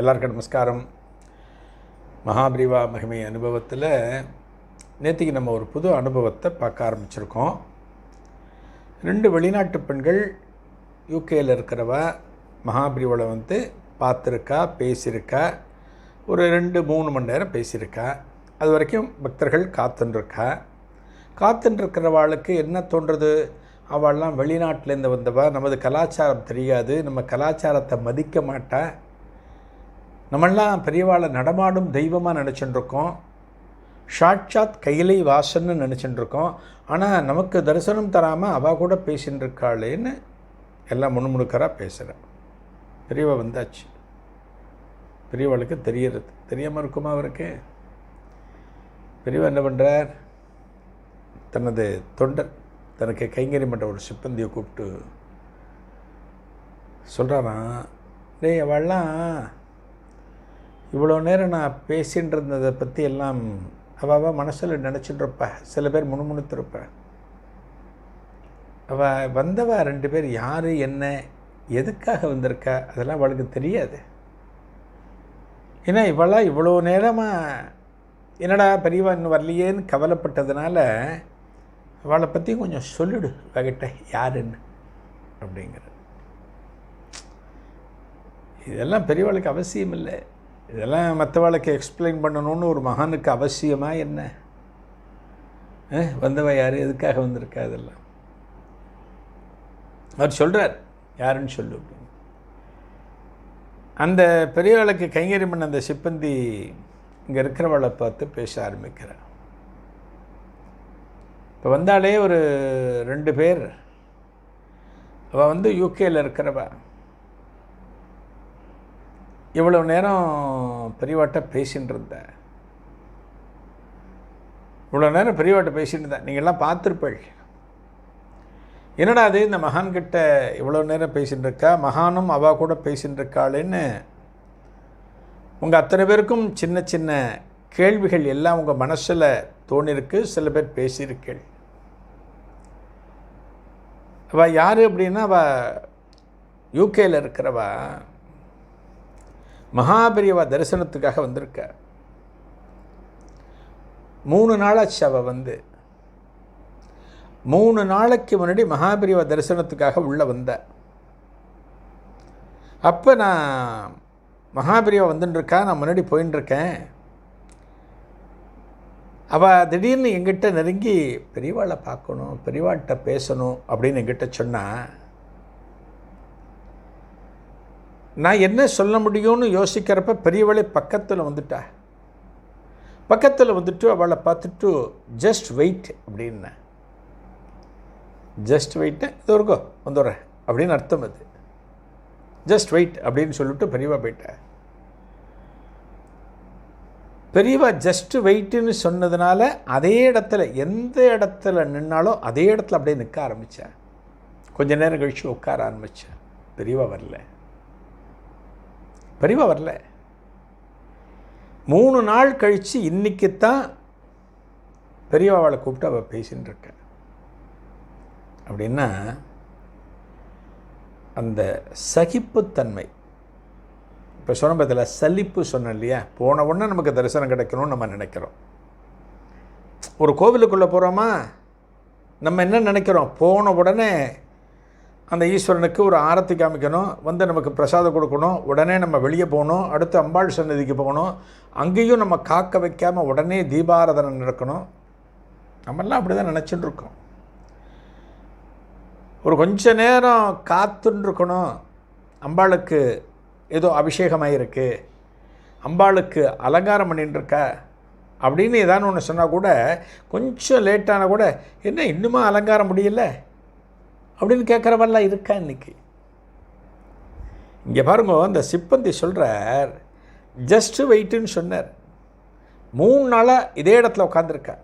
எல்லாருக்கும் நமஸ்காரம். மகாபிரிவா மகிமை அனுபவத்தில் நேற்றுக்கு நம்ம ஒரு புது அனுபவத்தை பார்க்க ஆரம்பிச்சிருக்கோம். ரெண்டு வெளிநாட்டு பெண்கள் யூகேயில் இருக்கிறவ மகாபிரிவளை வந்து பார்த்துருக்கா பேசியிருக்கா ஒரு ரெண்டு மூணு மணி நேரம் பேசியிருக்கா. அது வரைக்கும் பக்தர்கள் காத்துன்ருக்கா காத்துன்ருக்கிறவாளுக்கு என்ன தோன்றது? அவள்லாம் வெளிநாட்டிலேருந்து வந்தவா நமது கலாச்சாரம் தெரியாது நம்ம கலாச்சாரத்தை மதிக்க மாட்டா. நம்மெல்லாம் பெரியவாளை நடமாடும் தெய்வமாக நினச்சிட்டுருக்கோம் சாட்சாத் கையிலை வாசன்னு நினச்சிட்டுருக்கோம் ஆனால் நமக்கு தரிசனம் தராமல் அவள் கூட பேசின்னு இருக்காளேன்னு எல்லாம் முணுமுணுக்கராக பேசுகிறேன் பெரியவா வந்தாச்சு. பெரியவாளுக்கு தெரியறது. தெரியாமல் இருக்குமா அவருக்கு? பெரியவா என்ன பண்ணுறார் தனது தொண்டர் தனக்கு கைங்கறி பண்ணுற ஒரு சிப்பந்தியை கூப்பிட்டு சொல்கிறாராம் டேய் அவள்லாம் இவ்வளோ நேரம் நான் பேசின்னு இருந்ததை பற்றி எல்லாம் அவள் மனசில் நினச்சிட்டு இருப்பா சில பேர் முணுமுணுத்திருப்பா அவள் வந்தவ ரெண்டு பேர் யார் என்ன எதுக்காக வந்திருக்கா? அதெல்லாம் அவளுக்கு தெரியாது. ஏன்னா இவளாம் இவ்வளோ நேரமாக என்னடா பெரியவா இன்னும் வரலையேன்னு கவலைப்பட்டதுனால அவளை பற்றி கொஞ்சம் சொல்லிடு வகிட்ட யாருன்னு அப்படிங்கிற இதெல்லாம் பெரியவாளுக்கு அவசியம் இல்லை இதெல்லாம் மற்றவாளுக்கு எக்ஸ்பிளைன் பண்ணணும்னு ஒரு மகானுக்கு அவசியமாக என்ன? வந்தவ யார்? எதுக்காக வந்திருக்கா இதெல்லாம்? அவர் சொல்கிறார் யாருன்னு சொல்லு அப்படின்னு. அந்த பெரியவளுக்கு கைங்கறி பண்ண அந்த சிப்பந்தி இங்கே இருக்கிறவளை பார்த்து பேச ஆரம்பிக்கிறார் இப்போ வந்தாலே ஒரு ரெண்டு பேர். அவள் வந்து யூகேயில் இருக்கிறவா. இவ்வளோ நேரம் பெரியவாட்ட பேசின்னு இருந்தேன் இவ்வளோ நேரம் பெரியவாட்ட பேசிட்டு இருந்தேன் நீங்கள்லாம் பார்த்துருப்பீள். என்னடா அது இந்த மகான்கிட்ட இவ்வளோ நேரம் பேசின்னு இருக்கா மகானும் அவா கூட பேசின்னு இருக்காளேன்னு உங்கள் அத்தனை பேருக்கும் சின்ன சின்ன கேள்விகள் எல்லாம் உங்கள் மனசில் தோணிருக்கு. சில பேர் பேசியிருக்கேள். அவள் யார் அப்படின்னா அவள் யூகேயில் இருக்கிறவா. மகாபெரியவா தரிசனத்துக்காக வந்திருக்க மூணு நாளாச்சு அவள் வந்து. மூணு நாளைக்கு முன்னாடி மகாபெரியவா தரிசனத்துக்காக உள்ளே வந்த. அப்போ நான் மகாபெரியவா வந்துன்னு இருக்கா நான் முன்னாடி போயின்னு இருக்கேன் அவள் திடீர்னு எங்கிட்ட நெருங்கி பெரியவாளை பார்க்கணும் பெரியவாள்கிட்ட பேசணும் அப்படின்னு எங்கிட்ட சொன்னால் நான் என்ன சொல்ல முடியும்னு யோசிக்கிறப்ப பெரியவளே பக்கத்தில் வந்துட்டா. பக்கத்தில் வந்துட்டு அவளை பார்த்துட்டு ஜஸ்ட் வெயிட் அப்படின்னேன். ஜஸ்ட் வெயிட்டு இது இருக்கோ வந்துடுறேன் அப்படின்னு அர்த்தம் அது. ஜஸ்ட் வெயிட் அப்படின்னு சொல்லிட்டு பெரியவா போயிட்டேன் பெரியவா ஜஸ்ட் வெயிட்டுன்னு சொன்னதுனால அதே இடத்துல எந்த இடத்துல நின்னாலும் அதே இடத்துல அப்படியே நிற்க ஆரம்பித்தேன் கொஞ்ச நேரம் கழித்து உட்கார ஆரம்பித்தேன் பெரியவா வரல. பெரியவா வரல. மூணு நாள் கழித்து இன்னைக்கு தான் பெரியவா அவளை கூப்பிட்டு அவள் பேசின்னு இருக்கேன் அப்படின்னா அந்த சகிப்புத்தன்மை இப்போ சொன்ன பதில் சலிப்பு சொன்னேன் இல்லையா? போன உடனே நமக்கு தரிசனம் கிடைக்கணும்னு நம்ம நினைக்கிறோம். ஒரு கோவிலுக்குள்ளே போகிறோமா நம்ம என்ன நினைக்கிறோம்? போன உடனே அந்த ஈஸ்வரனுக்கு ஒரு ஆரத்தி காமிக்கணும் வந்து நமக்கு பிரசாதம் கொடுக்கணும் உடனே நம்ம வெளியே போகணும் அடுத்து அம்பாள் சன்னதிக்கு போகணும் அங்கேயும் நம்ம காக்க வைக்காமல் உடனே தீபாராதனை நடக்கணும். நம்மெல்லாம் அப்படி தான் நினச்சிட்டு இருக்கோம். ஒரு கொஞ்ச நேரம் காத்துருக்கணும் அம்பாளுக்கு ஏதோ அபிஷேகமாயிருக்கு. அம்பாளுக்கு அலங்காரம் பண்ணிட்டுருக்கா அப்படின்னு ஏதானு ஒன்று சொன்னால் கூட கொஞ்சம் லேட்டான கூட என்ன இன்னுமா அலங்காரம் முடியல? அப்படின்னு கேட்குறவெல்லாம் இருக்கா இன்னைக்கு? இங்கே பாருங்க இந்த சிப்பந்தி சொல்கிறார் ஜஸ்ட்டு வெயிட்டுன்னு சொன்னார். மூணு நாளாக இதே இடத்துல உட்காந்துருக்கா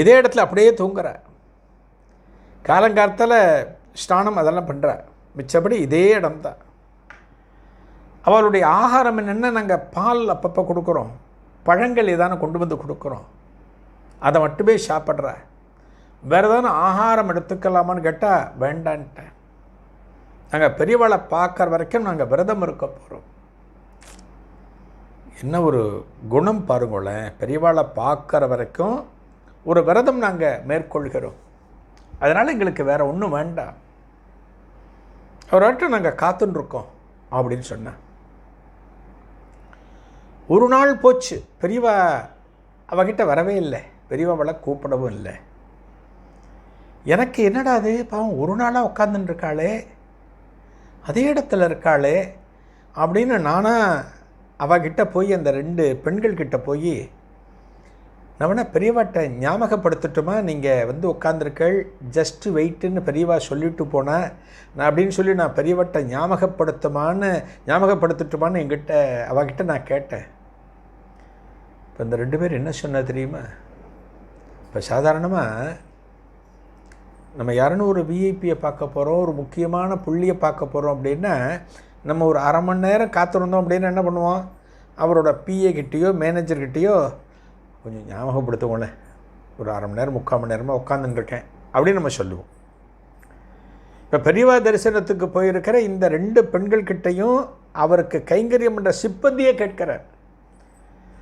இதே இடத்துல அப்படியே தூங்குற. காலங்காலத்தில் ஸ்நானம் அதெல்லாம் பண்ணுற மிச்சப்படி இதே இடம்தான். அவளுடைய ஆகாரம் என்னென்ன நாங்கள் பால் அப்பப்போ கொடுக்குறோம் பழங்கள் ஏதான கொண்டு வந்து கொடுக்குறோம் அதை மட்டுமே சாப்பிட்ற. வேறு ஏதாவது ஆகாரம் எடுத்துக்கலாமான்னு கேட்டால் வேண்டான்ட்டேன் நாங்கள் பெரியவாளை பார்க்குற வரைக்கும் நாங்கள் விரதம் இருக்க போகிறோம் என்ன ஒரு குணம் பாருங்களேன். பெரியவாளை பார்க்குற வரைக்கும் ஒரு விரதம் நாங்கள் மேற்கொள்கிறோம். அதனால் எங்களுக்கு வேறு ஒன்றும் வேண்டாம். அவர்கிட்ட நாங்கள் காத்துன்னு இருக்கோம் அப்படின்னு சொன்னேன் ஒரு நாள் போச்சு. பெரியவா அவகிட்ட வரவே இல்லை. பெரியவாவளை கூப்பிடவும் இல்லை. எனக்கு என்னடா அது பாவம் ஒரு நாளாக உட்காந்துன்னு இருக்காளே அதே இடத்துல இருக்காளே அப்படின்னு நானாக அவகிட்ட போய் அந்த ரெண்டு பெண்கள்கிட்ட போய் நான் பெரியவாட்ட ஞாபகப்படுத்தட்டுமா? நீங்கள் வந்து உட்காந்துருக்கள் ஜஸ்ட்டு வெயிட்டுன்னு பெரியவா சொல்லிட்டு போனேன் நான் அப்படின்னு சொல்லி நான் பெரியவாட்ட ஞாபகப்படுத்துமான்னு ஞாபகப்படுத்தட்டுமான்னு என்கிட்ட அவகிட்ட நான் கேட்டேன். இப்போ இந்த ரெண்டு பேர் என்ன சொன்னால் தெரியுமா? இப்போ சாதாரணமாக நம்ம யாருன்னு ஒரு விஐபியை பார்க்க போகிறோம் ஒரு முக்கியமான புள்ளியை பார்க்க போகிறோம் அப்படின்னா நம்ம ஒரு அரை மணி நேரம் காத்திருந்தோம் அப்படின்னு என்ன பண்ணுவோம்? அவரோட பிஏ கிட்டேயோ மேனேஜர்கிட்டேயோ கொஞ்சம் ஞாபகப்படுத்துவோம்ல. ஒரு அரை மணி நேரம் முக்கால் மணி நேரமாக உட்காந்துட்டுருக்கேன் அப்படின்னு நம்ம சொல்லுவோம். இப்போ பெரியவா தரிசனத்துக்கு போயிருக்கிற இந்த ரெண்டு பெண்கள்கிட்டையும் அவருக்கு கைங்கரியம் என்ற சிப்பந்தியே கேட்கிறார்.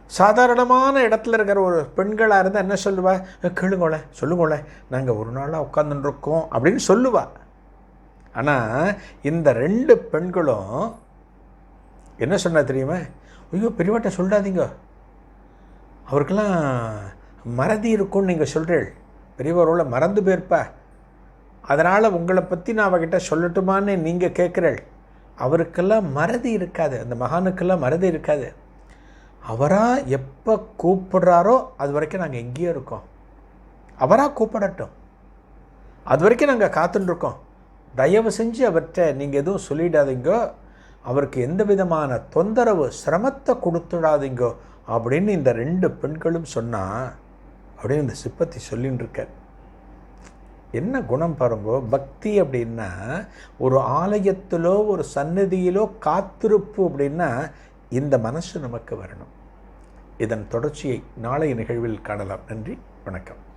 சாதாரணமான இடத்துல இருக்கிற ஒரு பெண்களாக இருந்தால் என்ன சொல்லுவா? கேளுங்கோளே சொல்லுங்கோளே நாங்கள் ஒரு நாளாக உட்காந்துருக்கோம் அப்படின்னு சொல்லுவா. ஆனால் இந்த ரெண்டு பெண்களும் என்ன சொன்னால் தெரியுமா? ஐயோ பெரியவாட்ட சொல்லாதீங்க. அவருக்கெல்லாம் மறதி இருக்கும்னு நீங்கள் சொல்கிறீள் பெரியவரோட மறந்து போயிருப்பா. அதனால் உங்களை பற்றி நான் அவகிட்ட சொல்லட்டுமான்னு நீங்கள் கேட்குறேள். அவருக்கெல்லாம் மறதி இருக்காது. அந்த மகானுக்கெல்லாம் மறதி இருக்காது. அவராக எப்போ கூப்பிடுறாரோ அது வரைக்கும் நாங்கள் எங்கேயோ இருக்கோம். அவராக கூப்பிடட்டும். அது வரைக்கும் நாங்கள் காத்துட்டுருக்கோம் தயவு செஞ்சு அவர்கிட்ட நீங்கள் எதுவும் சொல்லிடாதீங்கோ. அவருக்கு எந்த விதமான தொந்தரவு சிரமத்தை கொடுத்துடாதீங்கோ அப்படின்னு இந்த ரெண்டு பெண்களும் சொன்னால் அப்படின்னு இந்த சிப்பத்தி சொல்லின்னு இருக்கார் என்ன குணம் பாருங்கோ பக்தி அப்படின்னா ஒரு ஆலயத்திலோ ஒரு சன்னதியிலோ காத்திருப்பு அப்படின்னா இந்த மனசு நமக்கு வரணும். இதன் தொடர்ச்சியை நாளைய நிகழ்வில் காணலாம். நன்றி. வணக்கம்.